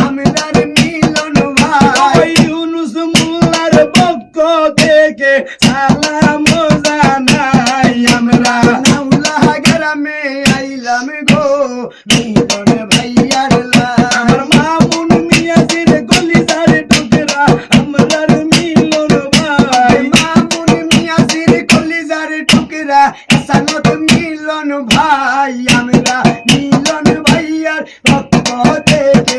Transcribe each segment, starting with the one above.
আমরার মিলন ভাই ইউনুস মোল্লার পক্ষ থেকে সালাম জানাই আমরা নাউলা গ্রামে আইলাম গো মিলন ভাইয়ার আমার মামুন মিয়াজির কলিজার টুকরা আমরার মিলন ভাই মামুন মিয়াজির কলিজার টুকরা সানত মিলন ভাই আমরা মিলন ভাইয়ার পক্ষ থেকে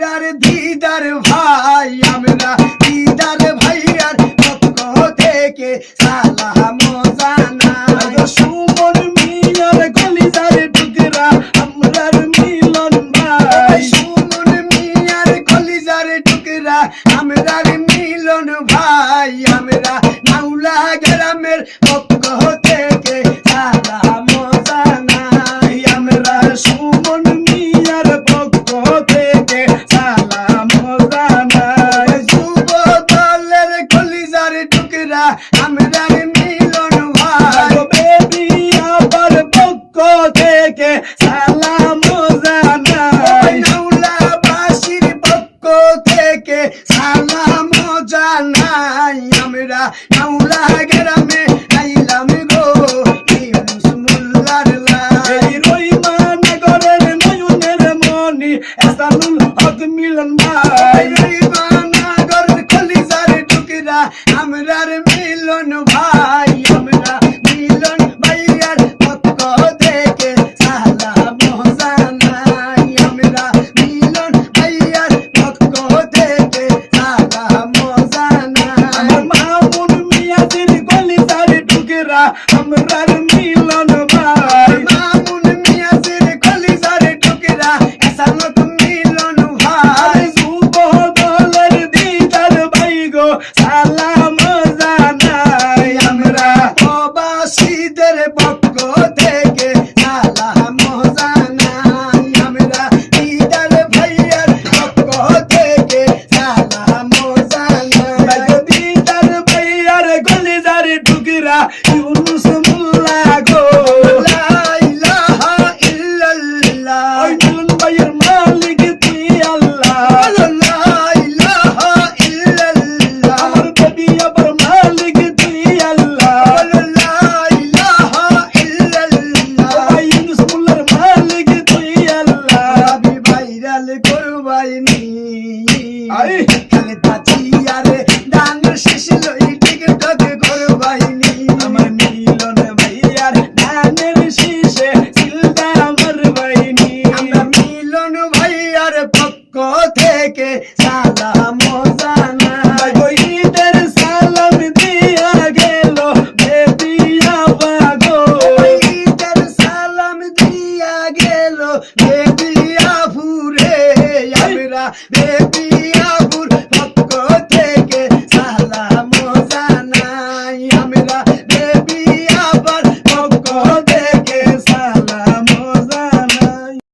আমরার দিদার ভাই আমরা দিদার ভাইয়ার পক্ষ থেকে সালাম জানাই। সুমন মিয়ার কলিজার টুকরা আমরার মিলন ভাই। সুমন মিয়ার কলিজার টুকরা আমরার মিলন ভাই আমরা নাউলা গ্রামের পক্ষ থেকে সালাম পক্ষ থেকে সালাম জানাই। নাউলাবাসীর পক্ষ থেকে সালাম জানাই। আমরা নাউলা গ্রামে আইলাম গো মনি মিলন ভাই। নাগর কলিজার টুকরা আমরার মিলন ভাই। আই। খালি তাচিয়ারে ডান শেষ লই টিকটক করবাইনি আমার মিলন ভাইয়ার ধানের শীষে সিলটা আমার বাইনি আমরা মিলন ভাইয়ার পক্ষ থেকে সালাম জানাই